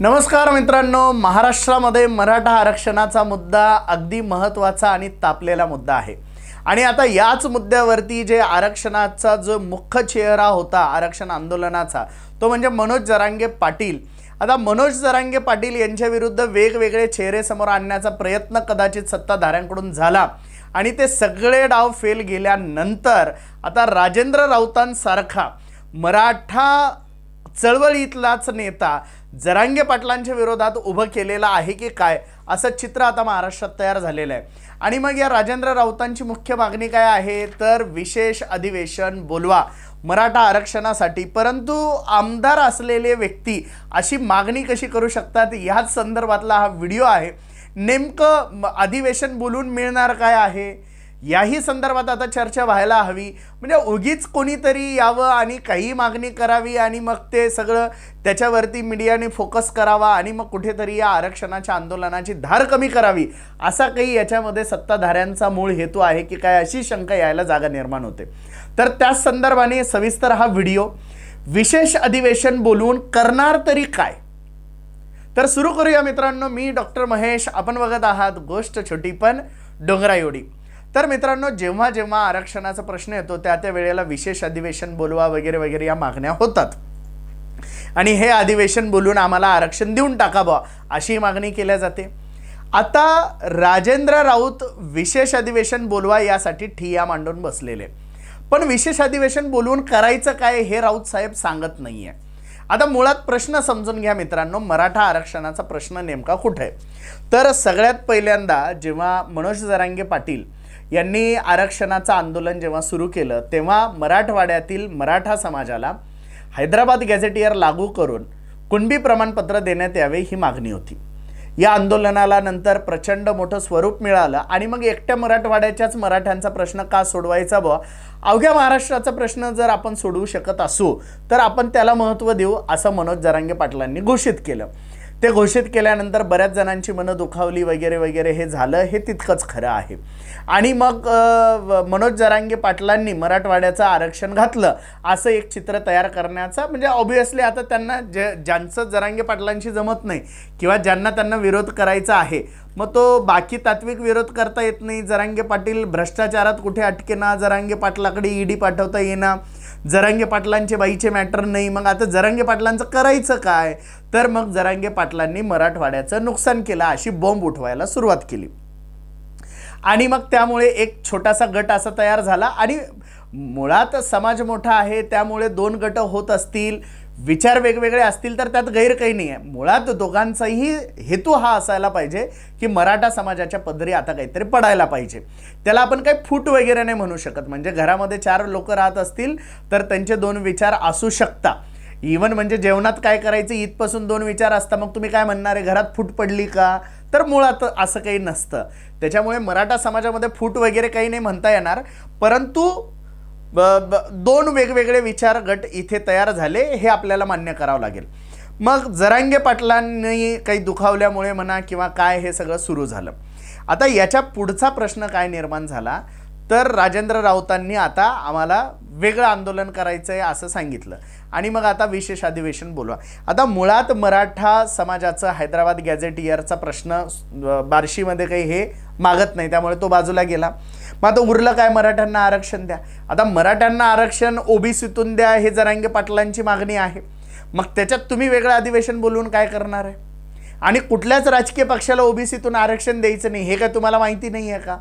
नमस्कार मित्रांनो महाराष्ट्रामध्ये मराठा आरक्षणाचा मुद्दा अगदी महत्त्वाचा आणि तापलेला मुद्दा आहे. आणि आता याच मुद्द्यावरती जे आरक्षणाचा जो मुख्य चेहरा होता आरक्षण आंदोलनाचा तो म्हणजे मनोज जरांगे पाटील. आता मनोज जरांगे पाटील यांच्या विरुद्ध वेगवेगळे चेहरे समोर आणण्याचा प्रयत्न कदाचित सत्ताधाऱ्यांकडून झाला. आणि ते सगळे डाव फेल गेल्यानंतर आता राजेंद्र राऊतांसारखा मराठा चळवळीतलाच नेता जरांगे पाटलांच्या विरोधात उभं केलेलं आहे की काय असं चित्र आता महाराष्ट्रात तयार झालेलं आहे. आणि मग या राजेंद्र राऊतांची मुख्य मागणी काय आहे? तर विशेष अधिवेशन बोलवा. मराठा आरक्षणासाठी. परंतु आमदार असलेले व्यक्ती अशी मागणी कशी करू शकतात? ह्याच संदर्भातला हा व्हिडिओ आहे. नेमकं अधिवेशन बोलून मिळणार काय आहे? याही संदर्भात आता चर्चा व्हायला हवी. म्हणजे उगीच कोणीतरी यावं आणि काही मागणी करावी आणि मग ते सगळं त्याच्यावरती मीडियाने फोकस करावा आणि मग कुठेतरी या आरक्षणाच्या आंदोलनाची धार कमी करावी असा काही याच्यामध्ये सत्ताधाऱ्यांचा मूळ हेतू आहे की काय अशी शंका यायला जागा निर्माण होते. तर त्याच संदर्भाने सविस्तर हा व्हिडिओ. विशेष अधिवेशन बोलवून करणार तरी काय? तर सुरू करूया मित्रांनो मी डॉक्टर महेश. आपण बघत आहात गोष्ट छोटी पण डोंगरा एवढी तर मित्रांनो जेव्हा जेव्हा आरक्षणाचा प्रश्न येतो त्या त्या वेळेला विशेष अधिवेशन बोलवा वगैरे वगैरे या मागण्या होतात. आणि हे अधिवेशन बोलून आम्हाला आरक्षण देऊन टाकावं अशी मागणी केल्या जाते. आता राजेंद्र राऊत विशेष अधिवेशन बोलवा यासाठी ठिया मांडून बसलेले. पण विशेष अधिवेशन बोलवून करायचं काय हे राऊत साहेब सांगत नाही आहे आता मुळात प्रश्न समजून घ्या मित्रांनो मराठा आरक्षणाचा प्रश्न नेमका कुठे? आहे तर सगळ्यात पहिल्यांदा जेव्हा मनोज जरांगे पाटील यांनी आरक्षणाचं आंदोलन जेव्हा सुरू केलं तेव्हा मराठवाड्यातील मराठा समाजाला हैदराबाद गॅझेटियर लागू करून कुणबी प्रमाणपत्र देण्यात यावे ही मागणी होती. या आंदोलनाला नंतर प्रचंड मोठं स्वरूप मिळालं आणि मग एकट्या मराठवाड्याच्याच मराठ्यांचा प्रश्न का सोडवायचा बुवा? अवघ्या महाराष्ट्राचा प्रश्न जर आपण सोडवू शकत असू तर आपण त्याला महत्त्व देऊ असं मनोज जरांगे पाटलांनी घोषित केलं. ते घोषित केल्यानंतर बऱ्याच जणांची मनं दुखावली वगैरे वगैरे हे झालं हे तितकंच खरं आहे. आणि मग मनोज जरांगे पाटलांनी मराठवाड्याचं आरक्षण घातलं असं एक चित्र तयार करण्याचा म्हणजे ऑब्वियसली आता त्यांना जे ज्यांचं जरांगे पाटलांशी जमत नाही किंवा ज्यांना त्यांना विरोध करायचा आहे मग तो बाकी तात्विक विरोध करता येत नाही. जरांगे पाटील भ्रष्टाचारात कुठे अटकेना जरांगे पाटलाकडे ईडी पाठवता येईना. जरांगे पाटलांचे बाईचे मॅटर नाही मग आता जरांगे पाटलांचं करायचं काय? तर मग जरांगे पाटलांनी मराठवाड्याचं नुकसान केलं अशी बॉम्ब उठवायला सुरुवात केली. आणि मग त्यामुळे एक छोटासा गट असा तयार झाला. आणि मुळात समाज मोठा आहे त्यामुळे दोन गट होत असतील. विचार वेगवेगळे असतील तर त्यात गैर काही नाही आहे मुळात दोघांचाही हेतू हा असायला पाहिजे की मराठा समाजाच्या पदरी आता काहीतरी पडायला पाहिजे. त्याला आपण काही फूट वगैरे नाही म्हणू शकत. म्हणजे घरामध्ये चार लोक राहत असतील तर त्यांचे दोन विचार असू शकता. इवन म्हणजे जेवणात काय करायचं इथपासून दोन विचार असता मग तुम्ही काय म्हणणार आहे? घरात फूट पडली का? तर मुळात असं काही नसतं. त्याच्यामुळे मराठा समाजामध्ये फूट वगैरे काही नाही म्हणता येणार. परंतु ब ब दोन वेगवेगळे विचार गट इथे तयार झाले हे आपल्याला मान्य करावं लागेल. मग जरांगे पाटलांनी काही दुखावल्यामुळे म्हणा किंवा काय हे सगळं सुरू झालं. आता याच्या पुढचा प्रश्न काय निर्माण झाला? तर राजेंद्र राऊतांनी आता आम्हाला वेगळं आंदोलन करायचं आहे असं सांगितलं. आणि मग आता विशेष अधिवेशन बोलवा. आता मुळात मराठा समाजाचं हैदराबाद गॅझेट इयरचा प्रश्न बार्शीमध्ये काही हे मागत नाही त्यामुळे तो बाजूला गेला. मग आता उरलं काय मराठ्यांना आरक्षण द्या? आता मराठ्यांना आरक्षण ओबीसीतून द्या हे जरांगे पाटलांची मागणी आहे. मग त्याच्यात तुम्ही वेगळं अधिवेशन बोलवून काय करणार आहे? आणि कुठल्याच राजकीय पक्षाला ओबीसीतून आरक्षण द्यायचं नाही हे काय तुम्हाला माहिती नाही आहे का?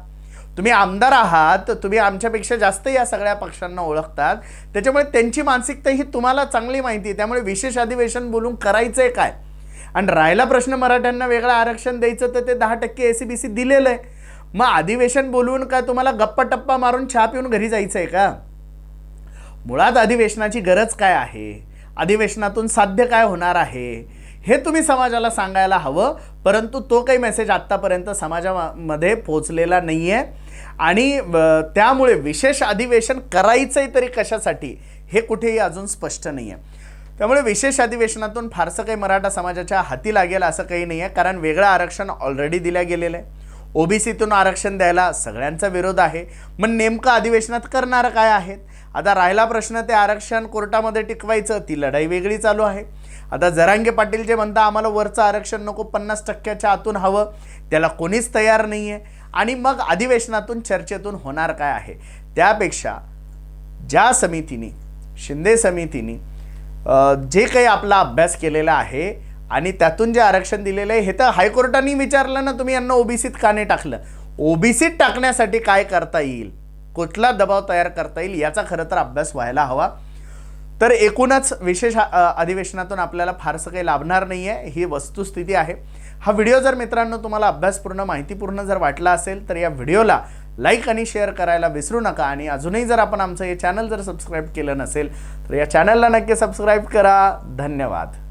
तुम्ही आमदार आहात तुम्ही आमच्यापेक्षा जास्त या सगळ्या पक्षांना ओळखतात. त्याच्यामुळे त्यांची मानसिकता ही तुम्हाला चांगली माहिती आहे. त्यामुळे विशेष अधिवेशन बोलून करायचं आहे काय? आणि राहिला प्रश्न मराठ्यांना वेगळं आरक्षण द्यायचं तर ते दहा टक्के ए सी बी सी दिलेलं आहे. मग अधिवेशन बोलवून काय तुम्हाला गप्पा टप्पा मारून छा पिऊन घरी जायचं आहे का? मुळात अधिवेशनाची गरज काय आहे? अधिवेशनातून साध्य काय होणार आहे? हे तुम्ही समाजाला सांगायला हवं परंतु तो काही मेसेज आत्तापर्यंत समाजामध्ये पोचलेला नाही आहे आणि त्यामुळे विशेष अधिवेशन करायचंही तरी कशासाठी हे कुठेही अजून स्पष्ट नाही आहे त्यामुळे विशेष अधिवेशनातून फारसं काही मराठा समाजाच्या हाती लागेल असं काही नाही आहे कारण वेगळं आरक्षण ऑलरेडी दिल्या गेलेलं आहे. ओबीसीतून आरक्षण द्यायला सगळ्यांचा विरोध आहे. मग नेमकं अधिवेशनात करणारं काय आहेत? आता राहिला प्रश्न ते आरक्षण कोर्टामध्ये टिकवायचं ती लढाई वेगळी चालू आहे. आता जरांगे पाटील जे म्हणता आम्हाला वरचं आरक्षण नको पन्नास टक्क्याच्या आतून हवं. त्याला कोणीच तयार नाही आहे आणि मग अधिवेशनातून चर्चेतून होणार काय आहे? त्यापेक्षा ज्या समितीने शिंदे समितीने जे काही आपला अभ्यास केलेला आहे आणि त्यातून जे आरक्षण दिलेलं आहे हे तर हायकोर्टाने विचारलं ना तुम्ही यांना ओबीसीत का नाही टाकलं? ओबीसीत टाकण्यासाठी काय करता येईल? कुठला दबाव तयार करता येईल? याचा खरं तर अभ्यास व्हायला हवा. तर एकूणच विशेष अधिवेशनातून आपल्याला फारसं काही लाभणार नाही आहे ही वस्तुस्थिती आहे. हा व्हिडिओ जर मित्रांनो तुम्हाला अभ्यासपूर्ण माहितीपूर्ण जर वाटला असेल तर या व्हिडिओला लाईक आणि शेअर करायला विसरू नका. आणि अजूनही जर आपण आमचं हे चॅनल जर सबस्क्राईब केलं नसेल तर या चॅनलला नक्की सबस्क्राईब करा. धन्यवाद.